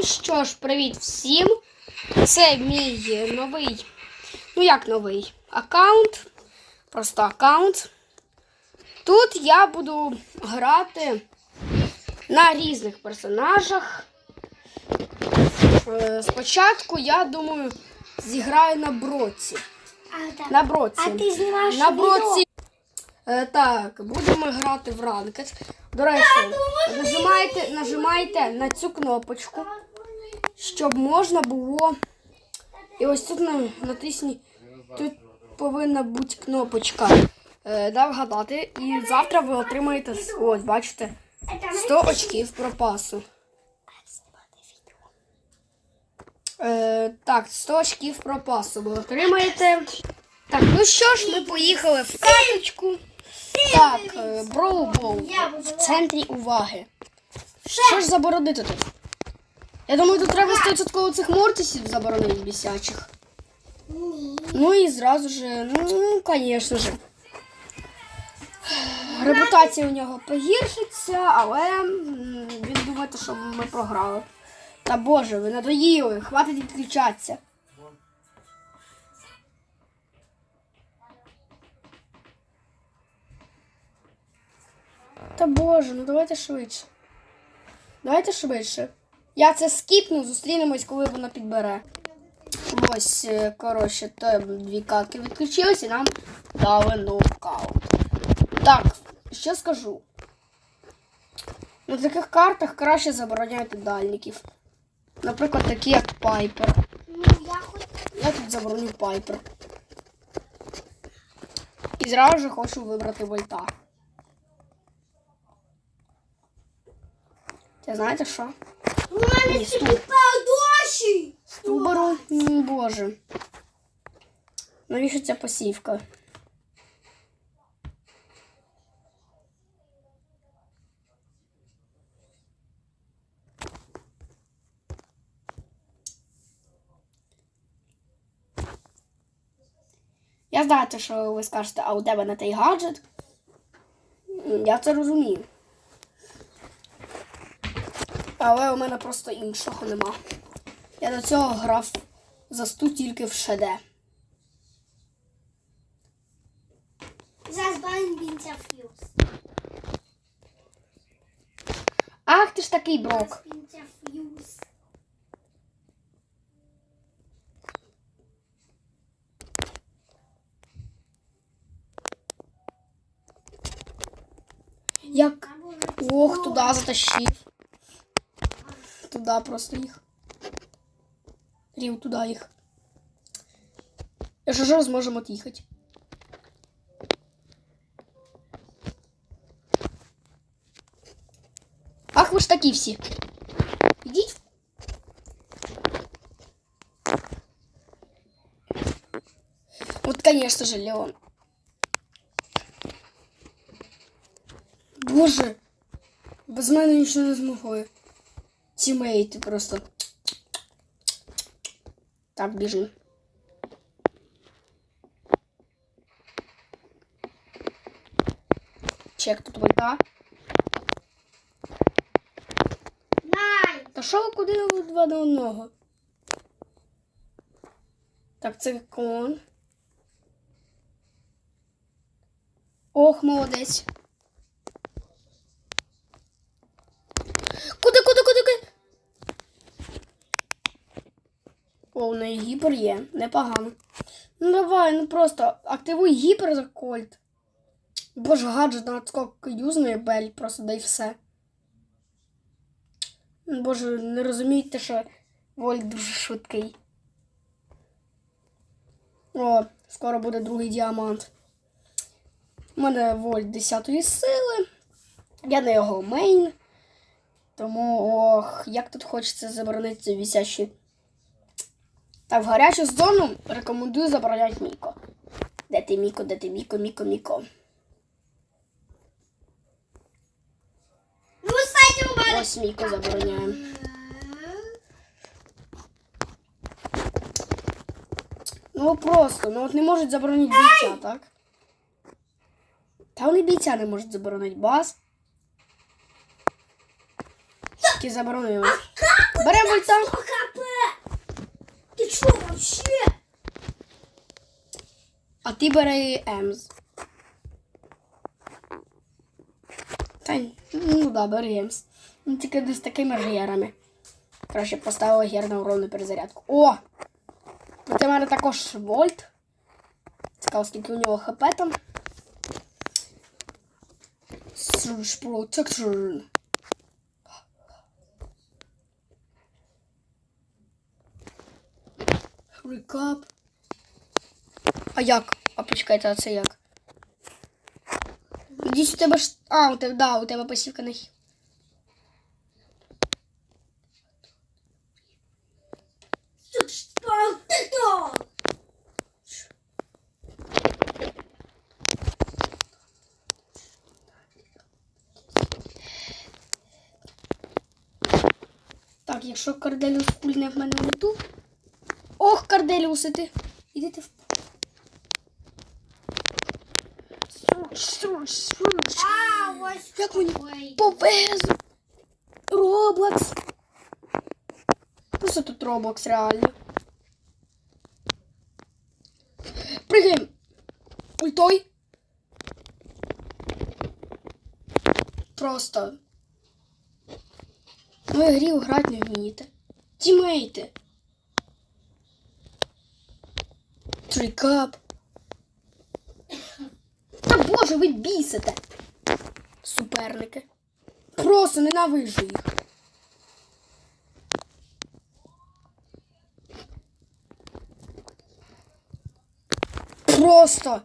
Ну що ж, привіт всім. Це мій новий, ну як новий аккаунт. Просто аккаунт. Тут я буду грати на різних персонажах. Е, Спочатку, я думаю, зіграю на броці. А, так. На броці. А ти знімаєш На броці. Е, так, будемо грати в ранкет. До речі, нажимайте, нажимайте на цю кнопочку, щоб можна було. І ось тут на, натисніть. Тут повинна бути кнопочка. Е, да, вгадати. І завтра ви отримаєте ось, бачите, 100 очків пропасу. Е, так, 100 очків пропасу ви отримаєте. Так, ну що ж, ми поїхали в каточку. Так, е, Броубол в центрі уваги. Що ж заборонити тут? Я думаю, тут треба 100% цих мортисів заборонити бісячих. Ну і зразу же, ну, звісно ж. Репутація у нього погіршиться, але він думає, що ми програли. Та боже, ви надоїли, хватить відключатися. Та боже, ну давайте швидше. Давайте швидше. Я це скіпну, зустрінемось, коли воно підбере. Ось, е, коротше, то дві катки відключились і нам дали нокаут. Так, що скажу. На таких картах краще забороняти дальників. Наприклад, такі як Пайпер. Я тут забороню Пайпер. І зразу же хочу вибрати вольта. Це знаєте що? У мене. Туберу, ну, боже. Навіщо ця посівка? Я знаю, що ви скажете, а у тебе на той гаджет. Я це розумію. Але у мене просто іншого нема. Я до цього грав за сту тільки в ШД. Зараз бамбінця фьюз. Ах, ти ж такий брок. Як. Ох, туди затащив. Туди просто їх. Рів туди їх. Якщо що, зможемо от'їхати. Ах, ви ж такі всі. Ідіть. Вот, конечно же, Леон. Боже, без мене нічого не змогли. Тімейти просто. Так, біжи. Чек тут вольта. Най. Та що ви куди ви два до одного? Так, це кон. Ох, молодець. Куди, куди, куди, куди? О, у неї гіпер є. Непогано. Ну давай, ну просто активуй гіпер за кольт. Боже, гаджет на отскок юзної бель, просто дай все. Боже, не розумієте, що Вольт дуже швидкий. О, скоро буде другий діамант. У мене Вольт 10 сили. Я на його мейн. Тому, ох, як тут хочеться заборонити вісящі. Так, в гарячу зону рекомендую забороняти Міко. Де ти Міко, де ти Міко, Міко, Міко. Ну. Ось Міко забороняємо. Ну просто, ну от не можуть заборонити бійця, так? Та вони бійця не можуть заборонити бас. Тільки заборонили. Беремо вольта. 100 хп! Ти чого вообще? А ти бери Емз. Та ну да, бери Емз. Ну тільки з такими герами. Краще поставила гер на уровну перезарядку. О! Проти мене також вольт. Цікаво, скільки у нього хп там. Protection. Recap. А як? А почекайте, а це як? Десь у тебе ж. А, у тебе, да, у тебе пасівка на хі. Что ты? Так, якщо Карделіус пульне в мене лету. Ох, Карделіуси ти. Іди ти в. Як мені Ой. повезло. Роблокс. Просто тут Роблокс, реально. Пригаємо. Ультой. Просто. Ви в грі грати не вмієте. Тімейти. Трикап. Та боже, ви бісите. Суперники. Просто ненавижу їх. Просто.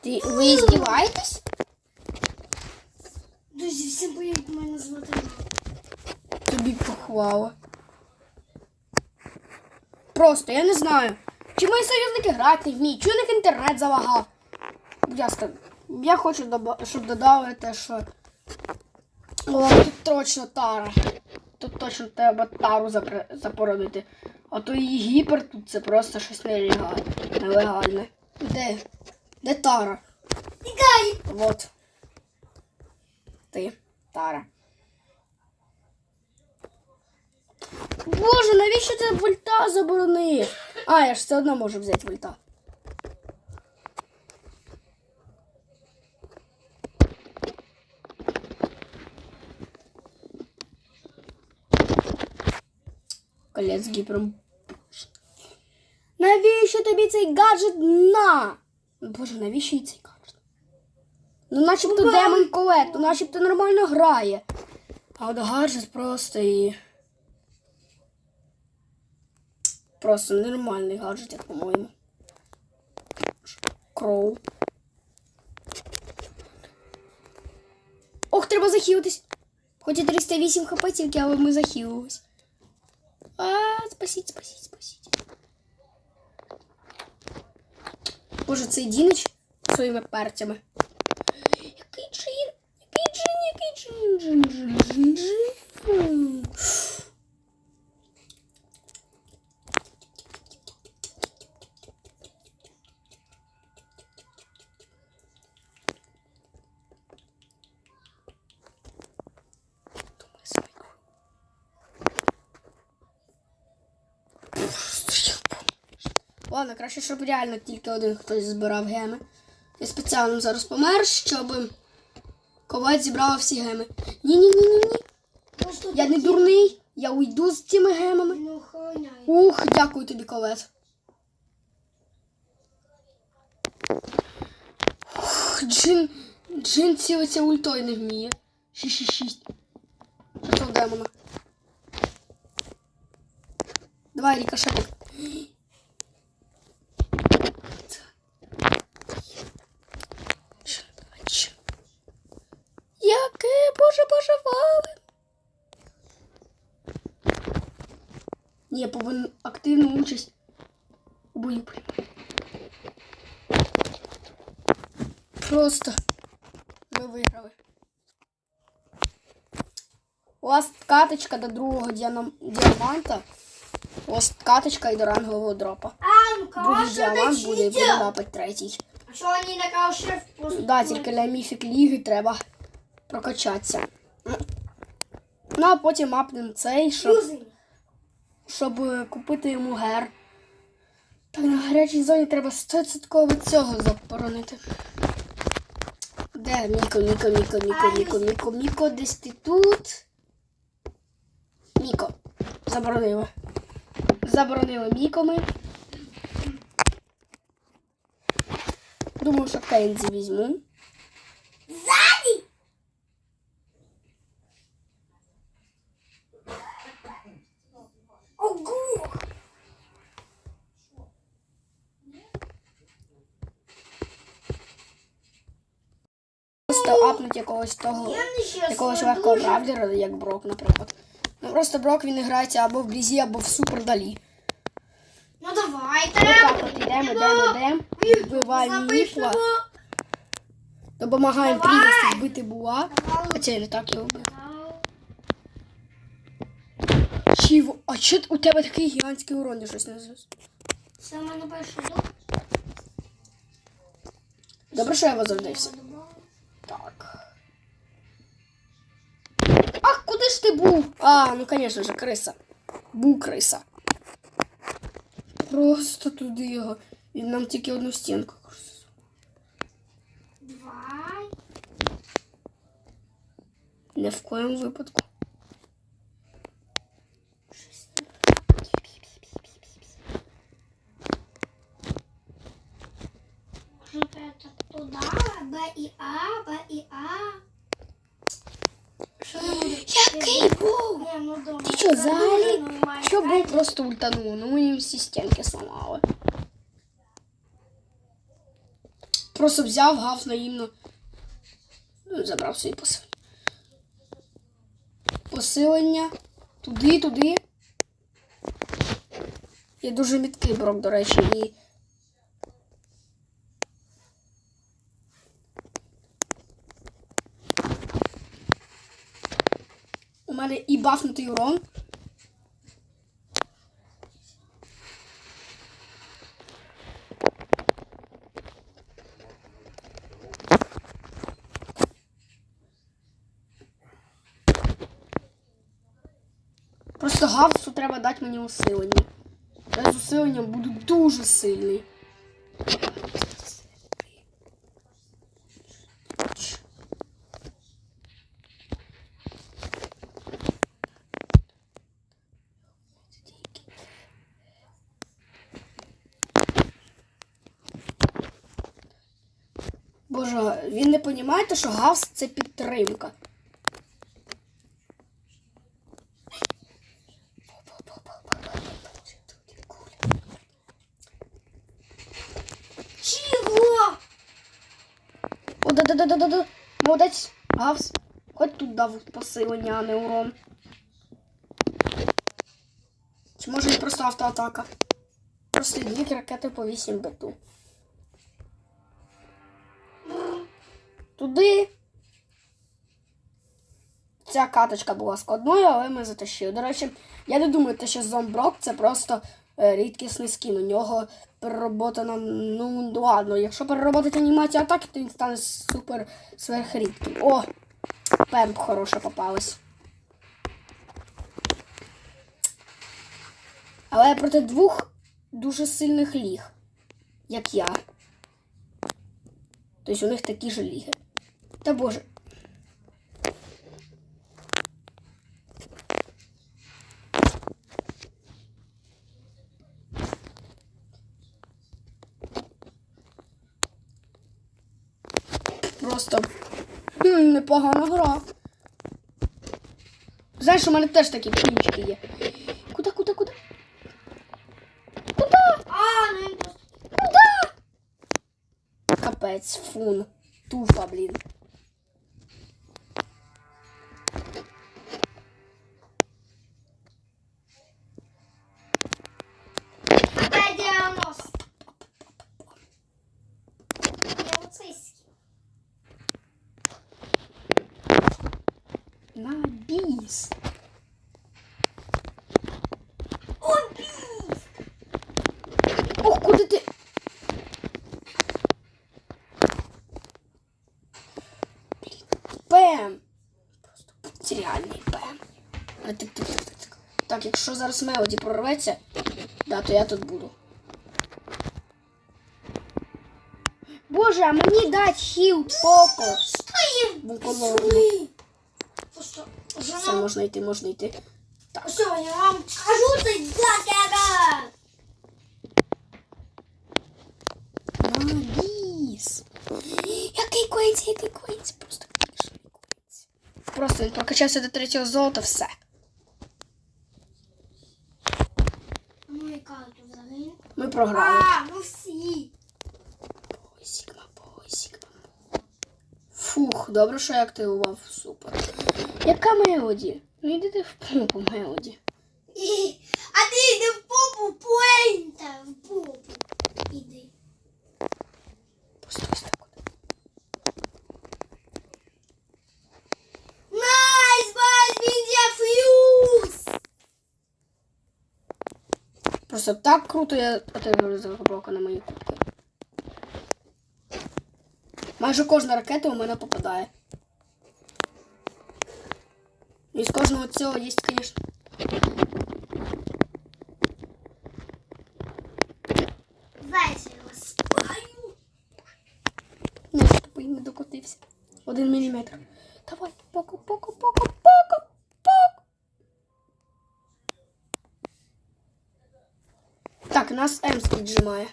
Ти, ви здіваєтесь? Друзі, всім привіт, мене звати Тобі похвала. Просто, я не знаю. Чи мої союзники грати не вміють, чи у них інтернет залагав. Будь ласка, я хочу, щоб додали те, що. О, тут точно тара. Тут точно треба тару запородити. А то її гіпер тут це просто щось нелегальне. нелегальне. Де? Де тара? Тікай! Вот. Ти, Тара. Боже, навіщо ти вольта заборонив? А, я ж все одно можу взяти вольта. Колець гіпером. Навіщо тобі цей гаджет на? Боже, навіщо їй цей гаджет? Ну, начебто демон колет, ну начебто нормально грає. А от гаджет просто і. Просто нормальний гаджет, як по-моєму. Кроу. Ох, треба захилитись. Хоч і 308 хп тільки, але ми захилились. А, спасіть, спасіть, спасіть. Боже, цей Дінич своїми перцями. Який джин? Який джин, який джин, джин, джин, джин, джин. Ладно, краще, щоб реально тільки один хтось збирав геми. Я спеціально зараз помер, щоб ковець зібрала всі геми. Ні-ні-ні-ні-ні. Я не дурний, я уйду з цими гемами. Ух, дякую тобі, ковець. Ух, Джин, Джин цілиться ультою не вміє. 666. Що демона? Давай, рікошетик. Яке боже боже вали. Ні, повинен активну участь у бою приймати. Просто ми виграли. У вас каточка до другого діаманта. Вас каточка і до рангового дропа. Другий діамант буде і буде лапать третій. А що вони така просто? Да, тільки для міфік ліги треба прокачатися. Ну, а потім апнем цей, щоб, щоб е, купити йому гер. Так, на гарячій зоні треба 100% цього заборонити. Де Міко, Міко, Міко, Міко, Міко, Міко, Міко, десь ти тут. Міко. Заборонили. Заборонили Міко ми. Думаю, що Кензі візьму. Сзади! Ого! Просто апнуть якогось того. Якогось легкого бравлера, як Брок, наприклад. Ну просто Брок він грається або в Брізі, або в супердалі. Ну давайте. Отак от ідемо, ідемо, ідемо. Вбиваємо. Міпла. Допомагаємо Давай. Вбити Буа. Хоча я не так його вбив. Чіво, а чо у тебе такий гігантський урон, я щось не зрозумів. Саме на першу Добре, що я возродився. Так. Ах, куди ж ти був? А, ну звісно ж, криса. Був криса. Просто туди його. Він нам тільки одну стінку. Давай. Не в коєму випадку. Может это туда? Б и А, Б и А. Який був? Ну. Ти що, взагалі? Що був просто ультанув, ну мені всі стінки сломали. Просто взяв, гав наївно. Ну, забрав свої посилення. Посилення. Туди, туди. Я дуже міткий брок, до речі, і. У мене і бафнутий урон. Просто гавсу треба дати мені усилення. Я з усиленням буду дуже сильний. Боже, він не розуміє, що гавс це підтримка. Чего? О, да-да-да-да-да. Молодець. Гавс. Хоч тут дав посилення, а не урон. Чи може і просто автоатака? Просто дві ракети по 8 биту. Туди. Ця каточка була складною, але ми затащили. До речі, я не думаю, що зомброк це просто е, рідкісний скін. У нього перероботана, ну ладно, якщо перероботати анімацію атаки, то він стане супер сверхрідким. О! Пемп хороша попалась. Але проти двох дуже сильних ліг, як я. Тобто у них такі ж ліги. Та боже. Просто хм, непогана гра. Знаєш, у мене теж такі кінчики є. Куда, куда, куда? А, ну просто... Капець, фун. Туфа, блін. На біс. О, біст! Ох, куди ти? Реальний БМ. А, тик, тик, тик, тик, тик. Так, якщо зараз Мелоді прорветься, да, то я тут буду. Боже, а мені дать хіл поко. Стоїм! Все, можна йти, можна йти. Так. Все, я вам кажу, це для тебе. Який коїться, який коїться. Просто бішений коїться. Просто він прокачався до третього золота, все. Ну, яка тут взагалі? Ми програли. А, ну всі. Сігма, Сігма. Фух, добре, що я активував. Супер. Яка Мелоді? Ну ти в попу, Мелоді. А ти йди в попу, пойнта в попу. Іди. Просто ось так. Найс, байс, міндія фьюз. Просто так круто я отримав розраховка на мої кубки. Майже кожна ракета у мене попадає. І з кожного звісно. Весело спаю. Не тупий не докотився. Один міліметр. Давай, поко, поко, поко, поко, поко. Так, нас Емс віджимає.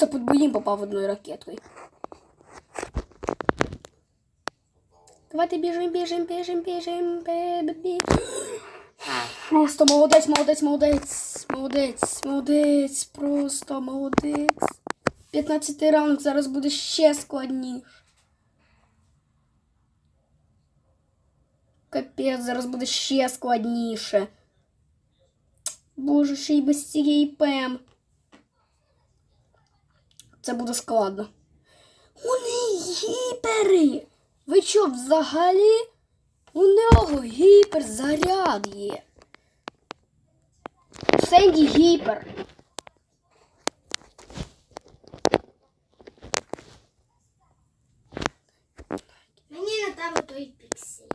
просто під боїм попав одною ракеткою. Давайте біжим, біжим, біжим, біжим, бе-бе-бі. Просто молодець, молодець, молодець, молодець, молодець, просто молодець. 15 раунд зараз буде ще складніше. Капець, зараз буде ще складніше. Боже, ще й без цієї ПМ. Це буде складно. Вони гіпери! Ви що, взагалі? У нього гіперзаряд є. Сенді гіпер. Мені на тебе той піксель.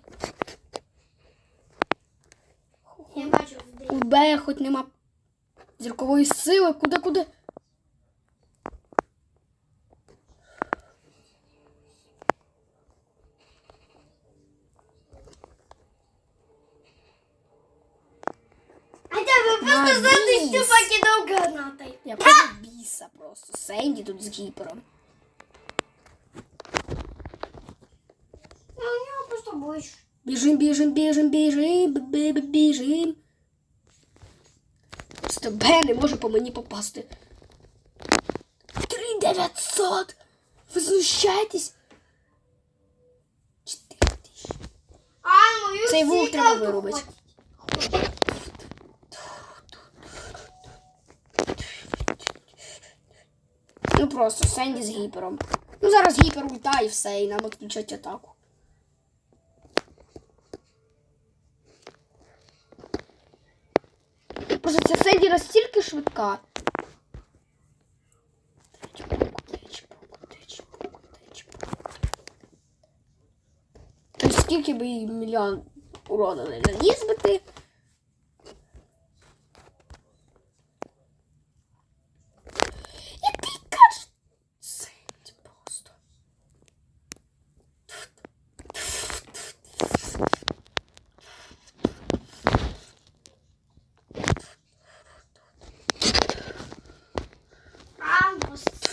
Я бачу в Бея хоч нема зіркової сили. Куди, куди? А тебе просто Навіс. задистю покидав гранатой. Я просто біса просто. Сенді тут з гіпером. А у нього просто больше. Біжим, біжим, біжим, біжим, бі- бі- біжим. Просто Б не може по мені попасти. 3900! Ви знущаєтесь? 4000. А, мою Цей вух треба цікаву вирубити. Ну просто Сенді з гіпером. Ну зараз гіпер ульта і все, і нам відключать атаку. Просто ця Сенді настільки швидка. Скільки би їй мільйон урона не наніс би ти. Який каже Сенді просто. А, господи.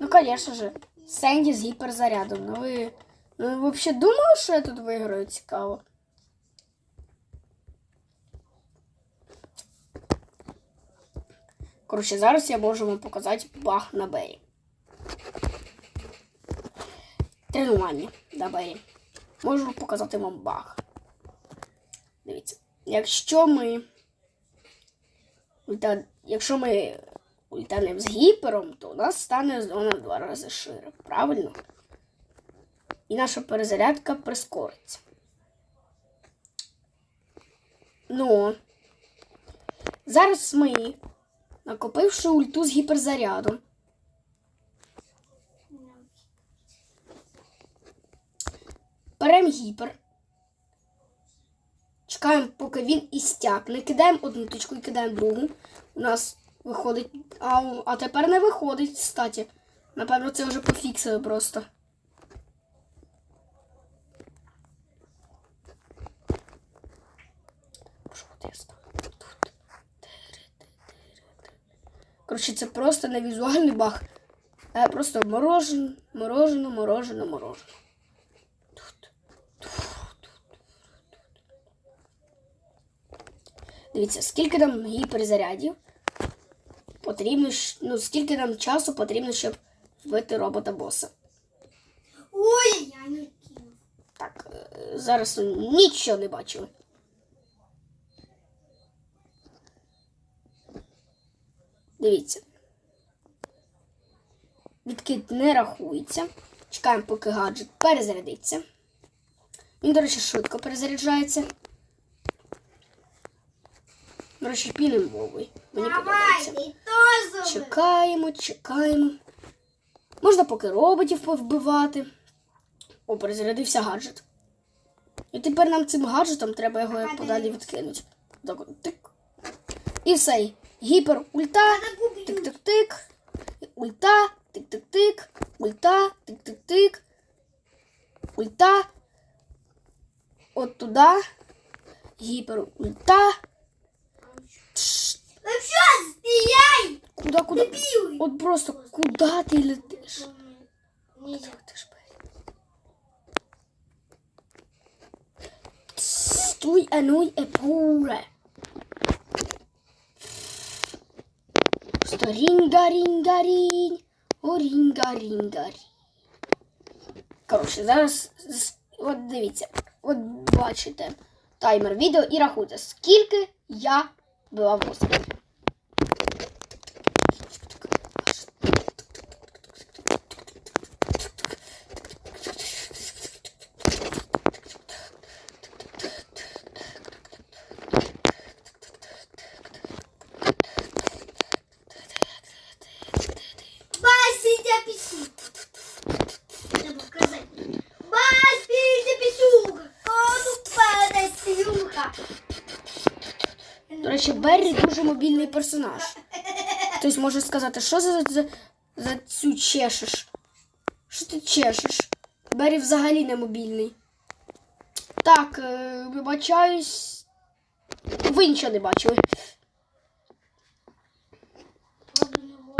Ну, конечно же. Сенді з гіперзарядом. Ну ви. Ну, ви взагалі думали, що я тут виграю цікаво? Коротше, зараз я можу вам показати баг на Бері. Тренування на Бері. Можу показати вам баг. Дивіться. Якщо ми. Якщо ми ультанемо з гіпером, то у нас стане зона в два рази шире. Правильно? І наша перезарядка прискориться. Ну, зараз ми, накопивши ульту з гіперзарядом, беремо гіпер. Чекаємо, поки він істякне. Кидаємо одну точку і кидаємо другу. У нас виходить. А, а тепер не виходить, кстати. Напевно, це вже пофіксили просто. Тут? Коротше, це просто не візуальний баг. А просто морожено, морожено, морожено, морожено. Тут. Дивіться, скільки нам гіперзарядів потрібно, ну, скільки нам часу потрібно, щоб вбити робота боса. Ой, я не кинув. Так, е, зараз нічого не бачили. Дивіться. Відкид не рахується. Чекаємо, поки гаджет перезарядиться. Він, до речі, швидко перезаряджається. Речі, пінем Вовий. Мені Давай, подобається. Чекаємо, чекаємо. Можна поки роботів повбивати. О, перезарядився гаджет. І тепер нам цим гаджетом треба його як подалі відкинути. Так, тик. І все. Гіпер, ульта, тик-тик-тик. Ульта, тик-тик-тик. Ульта, тик-тик-тик. Ульта. От туди. Гіпер, ульта. Тш. Ну що, стріляй! Куда, куда? Дебіли! От просто куди ти летиш? Нельзя. Ти ж блядь. Sтой, ануй, епуре. Просто рінга, рінга, рінь. О, рінга, рінга, рінь. Коротше, зараз, от дивіться, от бачите таймер відео і рахуйте, скільки я була в боса. Басідя пісюк. Треба сказати. Басідя пісюк. О, тут падає сюха. До речі, дуже мобільний персонаж. Хтось може сказати, що за, за, за цю чешеш? Що ти чешеш? Беррі взагалі не мобільний. Так, е, вибачаюсь. Ви нічого не бачили.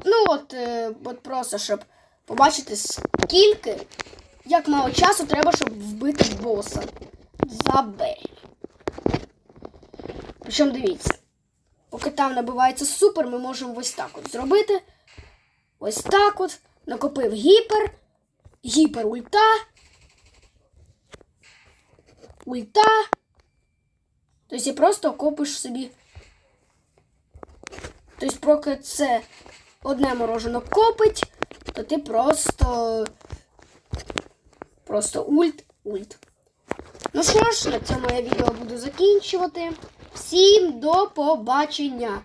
Ну от, е, от просто, щоб побачити, скільки, як мало часу треба, щоб вбити боса. За Беррі. Причому дивіться, поки там набивається супер, ми можемо ось так от зробити. Ось так от. Накопив гіпер, гіпер ульта. Ульта. Тобто просто копиш собі. Тобто, поки це одне морожено копить, то ти просто. Просто ульт, ульт. Ну що ж, на цьому я відео буду закінчувати. Всім до побачення!